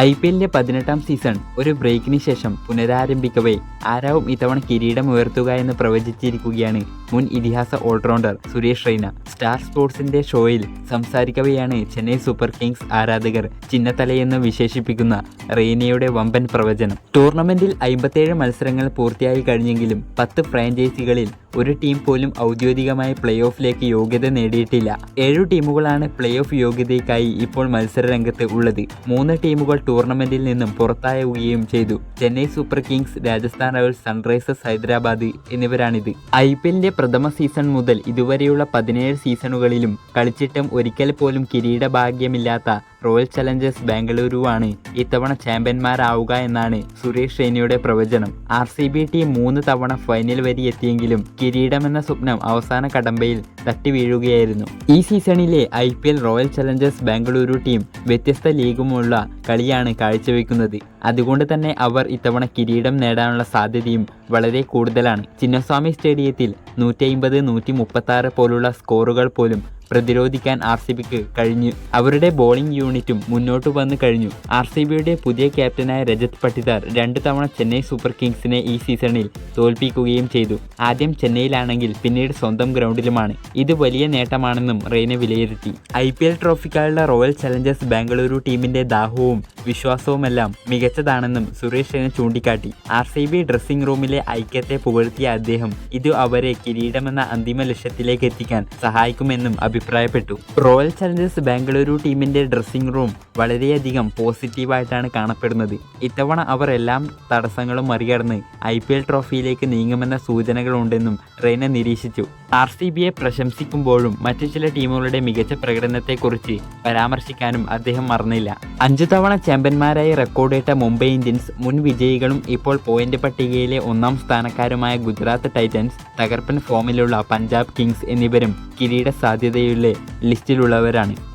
I P എല്ലിന്റെ പതിനെട്ടാം season ഒരു ബ്രേക്കിന് ശേഷം പുനരാരംഭിക്കവേ ആരാവും ഇത്തവണ കിരീടം ഉയർത്തുക എന്ന് പ്രവചിച്ചിരിക്കുകയാണ്. മുൻ ഇതിഹാസ ഓൾറൗണ്ടർ സുരേഷ് റെയ്ന സ്റ്റാർ സ്പോർട്സിന്റെ ഷോയിൽ സംസാരിക്കവെയാണ് ചെന്നൈ സൂപ്പർ കിങ്സ് ആരാധകർ ചിന്നത്തലയെന്ന് വിശേഷിപ്പിക്കുന്ന റെയ്നയുടെ വമ്പൻ പ്രവചനം. ടൂർണമെന്റിൽ അമ്പത്തേഴ് മത്സരങ്ങൾ പൂർത്തിയായി കഴിഞ്ഞെങ്കിലും പത്ത് ഫ്രാഞ്ചൈസികളിൽ ഒരു ടീം പോലും ഔദ്യോഗികമായി പ്ലേ ഓഫിലേക്ക് യോഗ്യത നേടിയിട്ടില്ല. ഏഴു ടീമുകളാണ് പ്ലേ ഓഫ് യോഗ്യതയ്ക്കായി ഇപ്പോൾ മത്സര രംഗത്ത് ഉള്ളത്. മൂന്ന് ടീമുകൾ ടൂർണമെന്റിൽ നിന്നും പുറത്താവുകയും ചെയ്തു. Chennai Super Kings Rajasthan Royals Sunrisers Hyderabad എന്നിവരാണിത്. I P എല്ലിന്റെ പ്രഥമ സീസൺ മുതൽ ഇതുവരെയുള്ള പതിനേഴ് സീസണുകളിലും കളിച്ചിട്ടും ഒരിക്കൽ പോലും കിരീട ഭാഗ്യമില്ലാത്ത റോയൽ ചലഞ്ചേഴ്സ് ബാംഗ്ലൂരുവാണ് ഇത്തവണ ചാമ്പ്യന്മാരാവുക എന്നാണ് സുരേഷ് റെയ്നയുടെ പ്രവചനം. ആർ സി ബി ടീം മൂന്ന് തവണ ഫൈനൽ വരെ എത്തിയെങ്കിലും കിരീടമെന്ന സ്വപ്നം അവസാന കടമ്പയിൽ തട്ടി വീഴുകയായിരുന്നു. ഈ സീസണിലെ I Royal Challengers Bengaluru team വ്യത്യസ്ത ലീഗുമുള്ള കളിയാണ് കാഴ്ചവെക്കുന്നത്. അതുകൊണ്ട് തന്നെ അവർ ഇത്തവണ കിരീടം നേടാനുള്ള സാധ്യതയും വളരെ കൂടുതലാണ്. ചിന്നസ്വാമി സ്റ്റേഡിയത്തിൽ നൂറ്റി അമ്പത് നൂറ്റി മുപ്പത്തി പോലുള്ള സ്കോറുകൾ പോലും പ്രതിരോധിക്കാൻ ആർ സി ബിക്ക് കഴിഞ്ഞു. അവരുടെ ബോളിംഗ് യൂണിറ്റും മുന്നോട്ട് വന്നു കഴിഞ്ഞു. ആർ സി ബിയുടെ പുതിയ ക്യാപ്റ്റനായ രജത് പട്ടിദാർ രണ്ട് തവണ ചെന്നൈ സൂപ്പർ കിങ്സിനെ ഈ സീസണിൽ തോൽപ്പിക്കുകയും ചെയ്തു. ആദ്യം ചെന്നൈയിലാണെങ്കിൽ പിന്നീട് സ്വന്തം ഗ്രൗണ്ടിലുമാണ്. ഇത് വലിയ നേട്ടമാണെന്നും റെയ്ന വിലയിരുത്തി. ഐ പി എൽ ട്രോഫിക്കായുള്ള റോയൽ ചലഞ്ചേഴ്സ് ബാംഗ്ലൂരു ടീമിന്റെ ദാഹവും വിശ്വാസവുമെല്ലാം മികച്ചതാണെന്നും സുരേഷ് റെയ്ന ചൂണ്ടിക്കാട്ടി. ആർ സി ബി ഡ്രസ്സിംഗ് റൂമിലെ ഐക്യത്തെ പുകഴ്ത്തിയ അദ്ദേഹം ഇത് അവരെ കിരീടമെന്ന അന്തിമ ലക്ഷ്യത്തിലേക്ക് എത്തിക്കാൻ സഹായിക്കുമെന്നും അഭിപ്രായപ്പെട്ടു. റോയൽ ചലഞ്ചേഴ്സ് ബാംഗ്ലൂരു ടീമിന്റെ ഡ്രസ്സിംഗ് റൂം വളരെയധികം പോസിറ്റീവായിട്ടാണ് കാണപ്പെടുന്നത്. ഇത്തവണ അവർ എല്ലാം തടസ്സങ്ങളും മറികടന്ന് ഐ ട്രോഫിയിലേക്ക് നീങ്ങുമെന്ന സൂചനകളുണ്ടെന്നും റെയ്ന നിരീക്ഷിച്ചു. ആർ സി ബിയെ പ്രശംസിക്കുമ്പോഴും മറ്റു ചില ടീമുകളുടെ മികച്ച പ്രകടനത്തെക്കുറിച്ച് പരാമർശിക്കാനും അദ്ദേഹം മറന്നില്ല. അഞ്ചു തവണ ചാമ്പ്യന്മാരായി റെക്കോർഡിട്ട മുംബൈ ഇന്ത്യൻസ് മുൻ വിജയികളും ഇപ്പോൾ പോയിന്റ് പട്ടികയിലെ ഒന്നാം സ്ഥാനക്കാരുമായ ഗുജറാത്ത് ടൈറ്റൻസ് തകർപ്പൻ ഫോമിലുള്ള പഞ്ചാബ് കിങ്സ് എന്നിവരും കിരീട സാധ്യതയുള്ള ലിസ്റ്റിലുള്ളവരാണ്